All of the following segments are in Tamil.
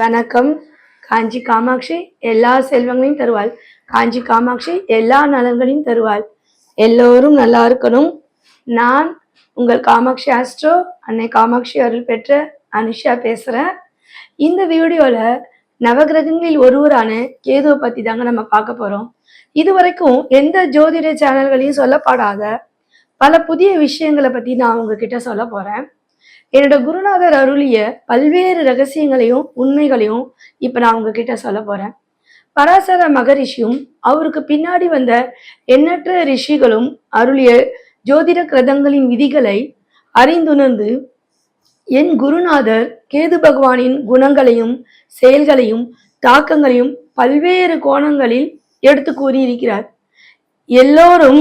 வணக்கம். காஞ்சி காமாட்சி எல்லா செல்வங்களையும் தருவாள். காஞ்சி காமாட்சி எல்லா நலன்களையும் தருவாள். எல்லோரும் நல்லா இருக்கணும். நான் உங்கள் காமாட்சி ஆஸ்ட்ரோ அன்னை காமாட்சி அருள் பெற்ற அனுஷா பேசுகிறேன் இந்த வீடியோவில் நவகிரகங்களில் ஒருவரான கேதுவை பற்றி தாங்க நம்ம பார்க்க போகிறோம் இது வரைக்கும் எந்த ஜோதிட சேனல்களையும் சொல்லப்படாத பல புதிய விஷயங்களை பற்றி நான் உங்ககிட்ட சொல்ல போகிறேன் என்னோட குருநாதர் அருளிய பல்வேறு ரகசியங்களையும் உண்மைகளையும் இப்போ நான் உங்ககிட்ட சொல்ல போகிறேன் பராசர மகரிஷியும் அவருக்கு பின்னாடி வந்த எண்ணற்ற ரிஷிகளும் அருளிய ஜோதிட கிரதங்களின் விதிகளை அறிந்துணர்ந்து என் குருநாதர் கேது பகவானின் குணங்களையும் செயல்களையும் தாக்கங்களையும் பல்வேறு கோணங்களில் எடுத்து கூறியிருக்கிறார். எல்லோரும்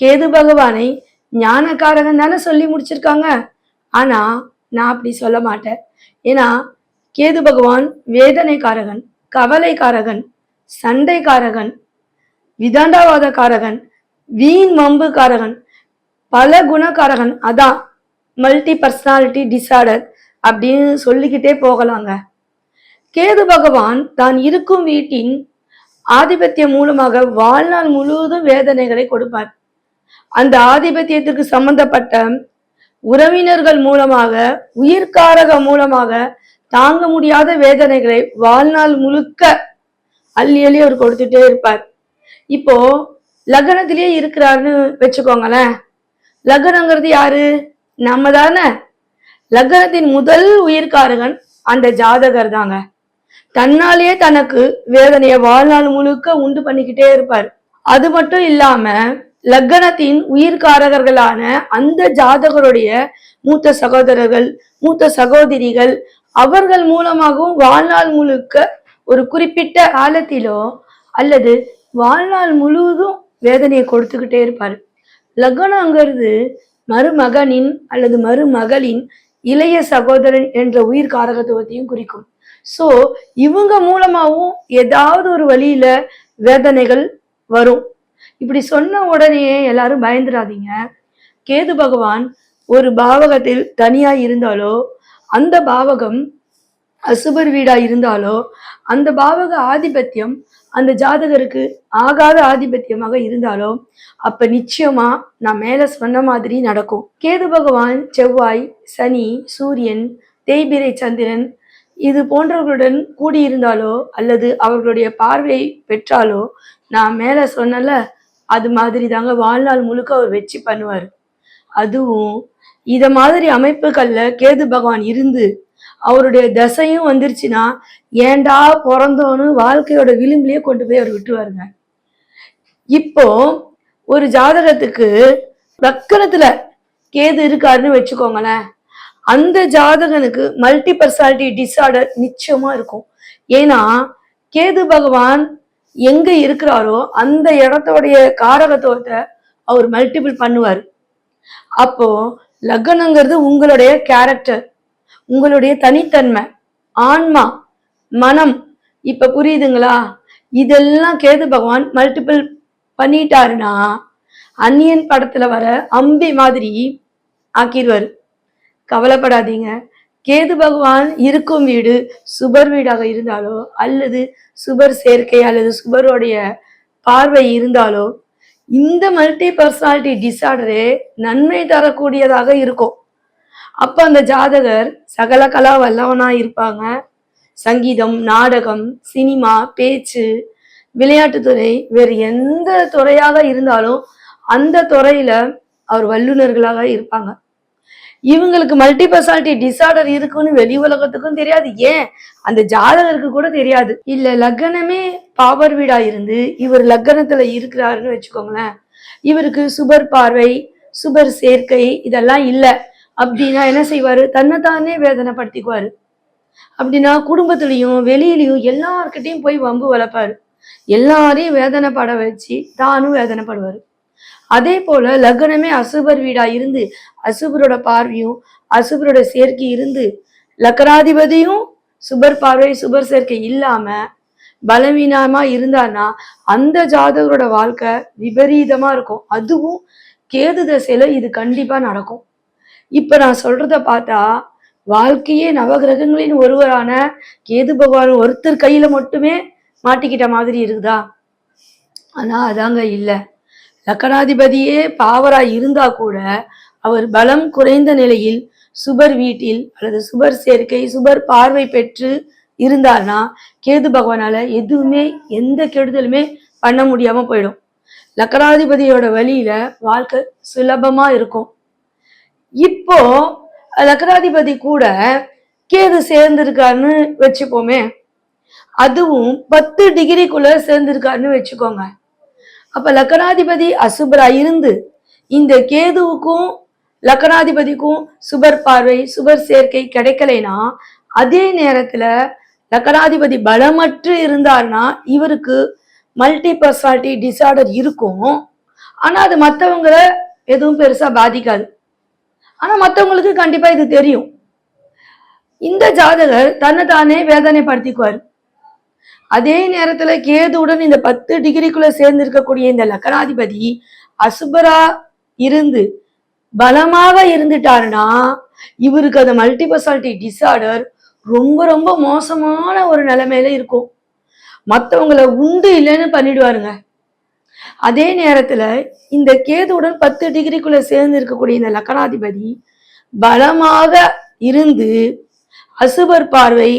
கேது பகவானை ஞானக்காரகன் தானே சொல்லி முடிச்சிருக்காங்க. ஆனா நான் அப்படி சொல்ல மாட்டேன். ஏன்னா கேது பகவான் வேதனைக்காரகன் கவலைக்காரகன் சண்டைக்காரகன் விதாண்டாவாதக்காரகன் வீண் மம்புக்காரகன் பல குணக்காரகன். அதான் மல்டி பர்சனாலிட்டி டிசார்டர் அப்படின்னு சொல்லிக்கிட்டே போகலாங்க. கேது பகவான் தான் இருக்கும் வீட்டின் ஆதிபத்தியம் மூலமாக வாழ்நாள் முழுவதும் வேதனைகளை கொடுப்பார். அந்த ஆதிபத்தியத்திற்கு சம்பந்தப்பட்ட உறவினர்கள் மூலமாக உயிர்காரக மூலமாக தாங்க முடியாத வேதனைகளை வாழ்நாள் முழுக்க அள்ளி அள்ளி அவர் கொடுத்துட்டே இருப்பார். இப்போ லக்னத்திலேயே இருக்கிறாருன்னு வச்சுக்கோங்களேன். லக்னங்கிறது யாரு? நம்ம தானே. லக்னத்தின் முதல் உயிர்காரகன் அந்த ஜாதகர் தாங்க. தன்னாலேயே தனக்கு வேதனையை வாழ்நாள் முழுக்க உண்டு பண்ணிக்கிட்டே இருப்பார். அது மட்டும் இல்லாம லக்னத்தின் உயிர்காரகர்களான அந்த ஜாதகருடைய மூத்த சகோதரர்கள் மூத்த சகோதரிகள் அவர்கள் மூலமாகவும் வாழ்நாள் முழுக்க ஒரு குறிப்பிட்ட காலத்திலோ அல்லது வாழ்நாள் முழுவதும் வேதனையை கொடுத்துக்கிட்டே இருப்பார். லக்னங்கிறது மருமகனின் அல்லது மருமகளின் இளைய சகோதரன் என்ற உயிர் காரகத்துவத்தையும் குறிக்கும். ஸோ இவங்க மூலமாகவும் ஏதாவது ஒரு வழியில வேதனைகள் வரும். இப்படி சொன்ன உடனேயே எல்லாரும் பயந்துடாதீங்க. கேது பகவான் ஒரு பாவகத்தில் தனியா இருந்தாலோ அந்த பாவகம் அசுபர் வீடா இருந்தாலோ அந்த பாவக ஆதிபத்தியம் அந்த ஜாதகருக்கு ஆகாத ஆதிபத்தியமாக இருந்தாலோ அப்ப நிச்சயமா நான் மேல சொன்ன மாதிரி நடக்கும். கேது பகவான் செவ்வாய் சனி சூரியன் தேய்பிரை சந்திரன் இது போன்றவர்களுடன் கூடியிருந்தாலோ அல்லது அவர்களுடைய பார்வையை பெற்றாலோ நான் மேல சொன்னல அது மாதிரி தாங்க வாழ்நாள் முழுக்க அவர் வச்சு பண்ணுவார். அதுவும் இத மாதிரி அமைப்புகளில் கேது பகவான் இருந்து அவருடைய தசையும் வந்துருச்சுன்னா ஏண்டா பிறந்தோன்னு வாழ்க்கையோட விளிம்புலேயே கொண்டு போய் அவர் விட்டுருவாருங்க. இப்போ ஒரு ஜாதகத்துக்கு லக்கணத்துல கேது இருக்காருன்னு வச்சுக்கோங்களேன். அந்த ஜாதகனுக்கு மல்டி பர்சனாலிட்டி டிஸார்டர் நிச்சயமா இருக்கும். ஏன்னா கேது பகவான் எங்க இருக்கிறாரோ அந்த இடத்தோடைய காரகத்துவத்தை அவர் மல்டிபிள் பண்ணுவார். அப்போ லக்னங்கிறது உங்களுடைய கேரக்டர் உங்களுடைய தனித்தன்மை ஆன்மா மனம். இப்ப புரியுதுங்களா? இதெல்லாம் கேது பகவான் மல்டிபிள் பண்ணிட்டாருன்னா அந்நியன் படத்துல வர அம்பி மாதிரி ஆக்கிடுவார் கவலைப்படாதீங்க. கேது பகவான் இருக்கும் வீடு சுபர் வீடாக இருந்தாலோ அல்லது சுபர் சேர்க்கை அல்லது சுபருடைய பார்வை இருந்தாலோ இந்த மல்டி பர்சனாலிட்டி டிசார்டரே நன்மை தரக்கூடியதாக இருக்கும். அப்ப அந்த ஜாதகர் சகல கலா வல்லவனா இருப்பாங்க. சங்கீதம் நாடகம் சினிமா பேச்சு விளையாட்டுத்துறை வேறு எந்த துறையாக இருந்தாலும் அந்த துறையில அவர் வல்லுநர்களாக இருப்பாங்க. இவங்களுக்கு மல்டி பர்சனாலிட்டி டிசார்டர் இருக்குன்னு வெளி உலகத்துக்கும் தெரியாது. ஏன்? அந்த ஜாதகருக்கு கூட தெரியாது. இல்ல லக்னமே பாவர் வீடா இருந்து இவர் லக்னத்துல இருக்கிறாருன்னு வச்சுக்கோங்களேன். இவருக்கு சுபர் பார்வை சுபர் சேர்க்கை இதெல்லாம் இல்ல. அப்படின்னா என்ன செய்வாரு? தன்னைத்தானே வேதனைப்படுத்திக்குவாரு. அப்படின்னா குடும்பத்திலையும் வெளியிலையும் எல்லார்கிட்டையும் போய் வம்பு வளர்ப்பாரு. எல்லாரையும் வேதனைப்பட வச்சு தானும் வேதனைப்படுவாரு. அதே போல லக்னமே அசுபர் வீடா இருந்து அசுபரோட பார்வையும் அசுபரோட சேர்க்கை இருந்து லக்கராதிபதியும் சுபர் பார்வை சுபர் சேர்க்கை இல்லாம பலவீனமா இருந்தான்னா அந்த ஜாதகரோட வாழ்க்கை விபரீதமா இருக்கும். அதுவும் கேது தசையில இது கண்டிப்பா நடக்கும். இப்ப நான் சொல்றத பார்த்தா வாழ்க்கையே நவகிரகங்களின் ஒருவரான கேது பகவான் ஒருத்தர் கையில மட்டுமே மாட்டிக்கிட்ட மாதிரி இருக்குதா? ஆனா அதாங்க இல்லை. லக்கணாதிபதியே பாவராய் இருந்தா கூட அவர் பலம் குறைந்த நிலையில் சுபர் வீட்டில் அல்லது சுபர் சேர்க்கை சுபர் பார்வை பெற்று இருந்தார்னா கேது பகவானால எதுவுமே எந்த கெடுதலுமே பண்ண முடியாம போயிடும். லக்கராதிபதியோட வழியில வாழ்க்கை சுலபமா இருக்கும். இப்போ லக்கராதிபதி கூட கேது சேர்ந்திருக்காருன்னு வச்சுப்போமே அதுவும் பத்து டிகிரிக்குள்ள சேர்ந்திருக்காருன்னு வச்சுக்கோங்க. அப்ப லக்கணாதிபதி அசுபரா இருந்து இந்த கேதுவுக்கும் லக்கணாதிபதிக்கும் சுபர் பார்வை சுபர் சேர்க்கை கிடைக்கலைனா அதே நேரத்துல லக்கணாதிபதி பலமற்று இருந்தார்னா இவருக்கு மல்டி பர்சனாலிட்டி டிசார்டர் இருக்கும். ஆனா அது மற்றவங்கள எதுவும் பெருசா பாதிக்காது. ஆனா மற்றவங்களுக்கு கண்டிப்பா இது தெரியும். இந்த ஜாதகர் தன்னை தானே வேதனைப்படுத்திக்குவார். அதே நேரத்துல கேதுவுடன் இந்த பத்து டிகிரிக்குள்ள சேர்ந்து இருக்கக்கூடிய இந்த லக்கணாதிபதி அசுபரா இருந்து பலமாக இருந்துட்டாருன்னா இவருக்கு அந்த மல்டிபெர்சாலிட்டி டிசார்டர் ரொம்ப ரொம்ப மோசமான ஒரு நிலைமையில இருக்கும். மற்றவங்களை உண்டு இல்லைன்னு பண்ணிடுவாருங்க. அதே நேரத்துல இந்த கேதுவுடன் பத்து டிகிரிக்குள்ள சேர்ந்து இருக்கக்கூடிய இந்த லக்கணாதிபதி பலமாக இருந்து அசுபர் பார்வை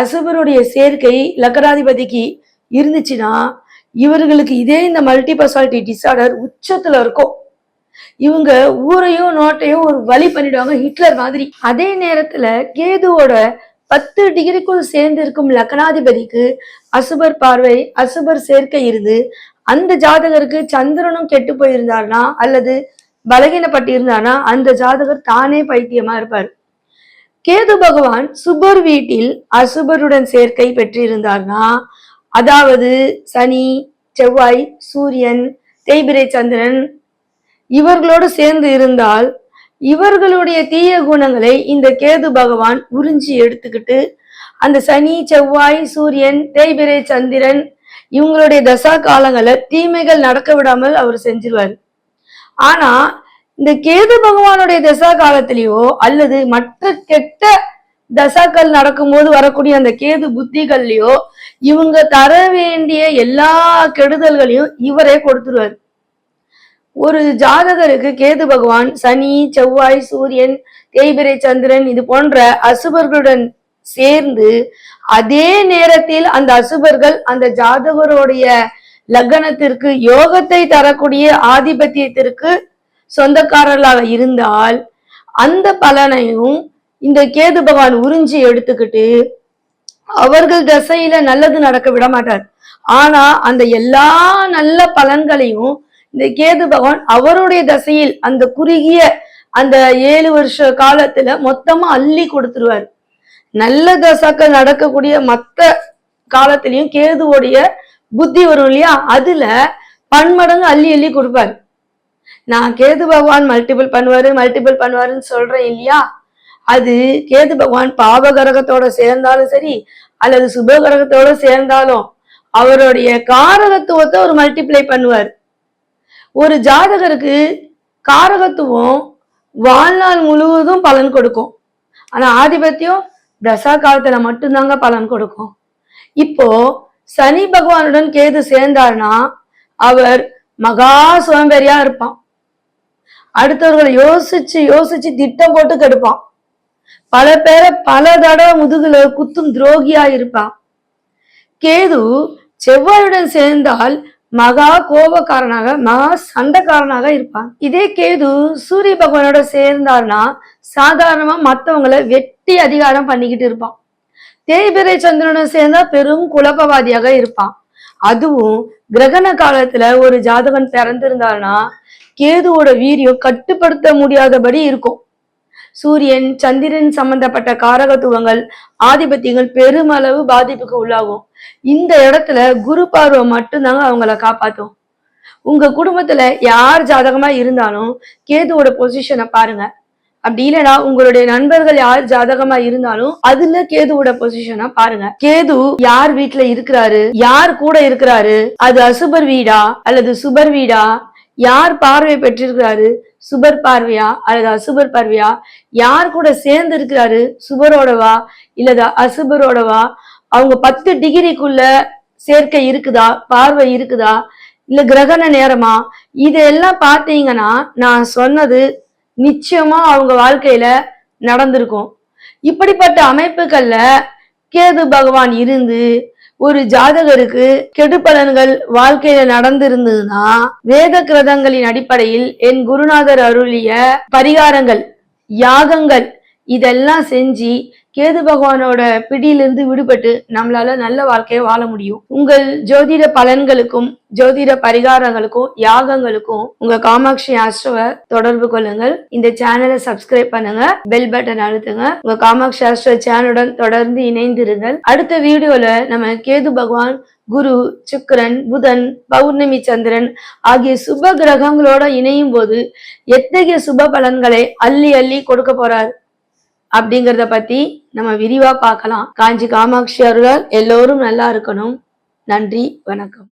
அசுபருடைய சேர்க்கை லக்கராதிபதிக்கு இருந்துச்சுன்னா இவர்களுக்கு இதே இந்த மல்டி பர்சாலிட்டி டிசார்டர் உச்சத்துல இருக்கும். இவங்க ஊரையும் நோட்டையும் ஒரு வழி பண்ணிடுவாங்க ஹிட்லர் மாதிரி. அதே நேரத்துல கேதுவோட பத்து டிகிரிக்குள் சேர்ந்து இருக்கும் லக்னாதிபதிக்கு அசுபர் பார்வை அசுபர் சேர்க்கை இருந்து அந்த ஜாதகருக்கு சந்திரனும் கெட்டு போயிருந்தார்னா அல்லது பலகீனப்பட்டு இருந்தார்னா அந்த ஜாதகர் தானே பைத்தியமா இருப்பார். கேது பகவான் சுபர் வீட்டில் அசுபருடன் சேர்க்கை பெற்றிருந்தார்னா அதாவது சனி செவ்வாய் சூரியன் தேய்பிரை சந்திரன் இவர்களோடு சேர்ந்து இருந்தால் இவர்களுடைய தீய குணங்களை இந்த கேது பகவான் உறிஞ்சி எடுத்துக்கிட்டு அந்த சனி செவ்வாய் சூரியன் தேய்பிரை சந்திரன் இவங்களுடைய தசா காலங்களில் தீமைகள் நடக்க விடாமல் அவர் செஞ்சிருவார். ஆனா இந்த கேது பகவானுடைய தசா காலத்திலேயோ அல்லது மற்ற கெட்ட தசாக்கள் நடக்கும்போது வரக்கூடிய அந்த கேது புத்திகள்லயோ இவங்க தர வேண்டிய எல்லா கெடுதல்களையும் இவரே கொடுத்துருவார். ஒரு ஜாதகருக்கு கேது பகவான் சனி செவ்வாய் சூரியன் தேய்பிரை சந்திரன் இது போன்ற அசுபர்களுடன் சேர்ந்து அதே நேரத்தில் அந்த அசுபர்கள் அந்த ஜாதகருடைய லக்னத்திற்கு யோகத்தை தரக்கூடிய ஆதிபத்தியத்திற்கு சொந்தக்காரர்களாக இருந்தால் அந்த பலனையும் இந்த கேது பகவான் உறிஞ்சி எடுத்துக்கிட்டு அவர்கள் தசையில நல்லது நடக்க விட மாட்டார். ஆனா அந்த எல்லா நல்ல பலன்களையும் இந்த கேது பகவான் அவருடைய தசையில் அந்த குறுகிய அந்த ஏழு வருஷ காலத்துல மொத்தமா அள்ளி கொடுத்துருவார். நல்ல தசாக்கள் நடக்கக்கூடிய மத்த காலத்திலையும் கேதுவோடைய புத்தி வரும் இல்லையா? அதுல பன்மடங்கு அள்ளி அள்ளி கொடுப்பார். நான் கேது பகவான் மல்டிபிள் பண்ணுவாரு மல்டிபிள் பண்ணுவாருன்னு சொல்றேன் இல்லையா? அது கேது பகவான் பாவகரகத்தோட சேர்ந்தாலும் சரி அல்லது சுபகரகத்தோட சேர்ந்தாலும் அவருடைய காரகத்துவத்தை ஒரு மல்டிப்ளை பண்ணுவார். ஒரு ஜாதகருக்கு காரகத்துவம் வாழ்நாள் முழுவதும் பலன் கொடுக்கும். ஆனா ஆதிபத்தியம் தசா காலத்துல மட்டும்தாங்க பலன் கொடுக்கும். இப்போ சனி பகவானுடன் கேது சேர்ந்தார்னா அவர் மகா சோம்பேறியா இருப்பான். அடுத்தவர்களை யோசிச்சு யோசிச்சு திட்டம் போட்டு கெடுப்பான். பல பேரை பல தடவை முதுகுல குத்தும் துரோகியா இருப்பான். கேது செவ்வாயுடன் சேர்ந்தால் மகா கோபக்காரனாக மகா சண்டைக்காரனாக இருப்பான். இதே கேது சூரிய பகவானோட சேர்ந்தார்னா சாதாரணமா மத்தவங்களை வெட்டி அதிகாரம் பண்ணிக்கிட்டு இருப்பான். தேய்பிரை சந்திரனுடன் சேர்ந்தா பெரும் குழப்பவாதியாக இருப்பான். அதுவும் கிரகண காலத்துல ஒரு ஜாதகன் பிறந்திருந்தாருன்னா கேதுவோட வீரியம் கட்டுப்படுத்த முடியாதபடி இருக்கும். சூரியன் சந்திரன் சம்பந்தப்பட்ட காரகத்துவங்கள் ஆதிபத்தியங்கள் பெருமளவு பாதிப்புக்கு உள்ளாகும். இந்த இடத்துல குரு பார்வை மட்டும்தாங்க அவங்கள காப்பாத்தும். உங்க குடும்பத்துல யார் ஜாதகமா இருந்தாலும் கேதுவோட பொசிஷனை பாருங்க. அப்படி இல்லைன்னா உங்களுடைய நண்பர்கள் யார் ஜாதகமா இருந்தாலும் அதுல கேதுவோட பொசிஷனா பாருங்க. கேது யார் வீட்டுல இருக்கிறாரு? யார் கூட இருக்கிறாரு? அது அசுபர் வீடா? அல்லது சுபர் வீடா? யார் பார்வை பெற்றிருக்கிறாரு? சுபர் பார்வையா? அல்லது அசுபர் பார்வையா? யார் கூட சேர்ந்து இருக்கிறாரு? சுபரோடவா? இல்லது அசுபரோடவா? அவங்க பத்து டிகிரிக்குள்ள சேர்க்கை இருக்குதா? பார்வை இருக்குதா? இல்ல கிரகண நேரமா? இதெல்லாம் பார்த்தீங்கன்னா நான் சொன்னது நிச்சயமா அவங்க வாழ்க்கையில நடந்திருக்கும். இப்படிப்பட்ட அமைப்புகள்ல கேது பகவான் இருந்து ஒரு ஜாதகருக்கு கெடுபலன்கள் வாழ்க்கையில நடந்திருந்ததுன்னா வேத கிரதங்களின் அடிப்படையில் என் குருநாதர் அருளிய பரிகாரங்கள் யாகங்கள் இதெல்லாம் செஞ்சு கேது பகவானோட பிடியிலிருந்து விடுபட்டு நம்மளால நல்ல வாழ்க்கையை வாழ முடியும். உங்கள் ஜோதிட பலன்களுக்கும் ஜோதிட பரிகாரங்களுக்கும் யாகங்களுக்கும் உங்க காமாட்சி ஆஸ்ட்ரோவை தொடர்பு கொள்ளுங்கள். இந்த சேனலை சப்ஸ்கிரைப் பண்ணுங்க பெல் பட்டன் அழுத்துங்க. உங்க காமாட்சி ஆஸ்ட்ரோ சேனலுடன் தொடர்ந்து இணைந்திருங்கள். அடுத்த வீடியோல நம்ம கேது பகவான் குரு சுக்கரன் புதன் பௌர்ணமி சந்திரன் ஆகிய சுப கிரகங்களோட இணையும் போது எத்தகைய சுப பலன்களை அள்ளி அள்ளி கொடுக்க போறாரு? அப்படிங்கிறத பத்தி நம்ம விரிவா பார்க்கலாம். காஞ்சி காமாட்சி அருளால் எல்லோரும் நல்லா இருக்கணும். நன்றி வணக்கம்.